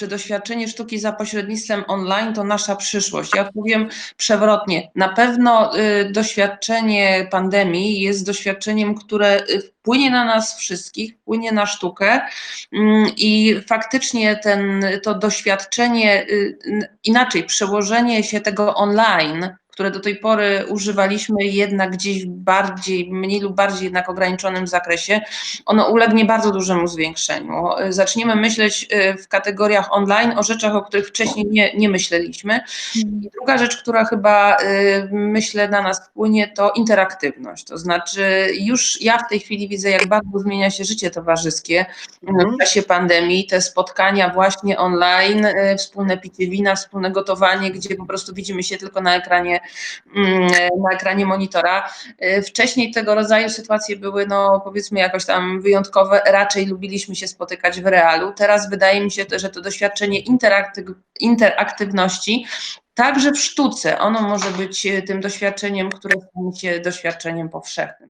czy doświadczenie sztuki za pośrednictwem online to nasza przyszłość? Ja powiem przewrotnie. Na pewno y, doświadczenie pandemii jest doświadczeniem, które y, wpłynie na nas wszystkich, wpłynie na sztukę mm, i faktycznie ten, to doświadczenie, y, inaczej, przełożenie się tego online, które do tej pory używaliśmy jednak gdzieś bardziej, mniej lub bardziej jednak ograniczonym zakresie, ono ulegnie bardzo dużemu zwiększeniu. Zaczniemy myśleć y, w kategoriach online o rzeczach, o których wcześniej nie, nie myśleliśmy. I druga rzecz, która chyba y, myślę na nas wpłynie, to interaktywność. To znaczy, już ja w tej chwili widzę, jak bardzo zmienia się życie towarzyskie Mhm. w czasie pandemii. Te spotkania właśnie online, y, wspólne picie wina, wspólne gotowanie, gdzie po prostu widzimy się tylko na ekranie, na ekranie monitora. Y, Wcześniej tego rodzaju sytuacje były, no powiedzmy, jakoś tam wyjątkowe. Raczej lubiliśmy się spotykać w realu. Teraz wydaje mi się, że to doświadczenie interakty- interaktywności, także w sztuce, ono może być e, tym doświadczeniem, które stanie się doświadczeniem powszechnym.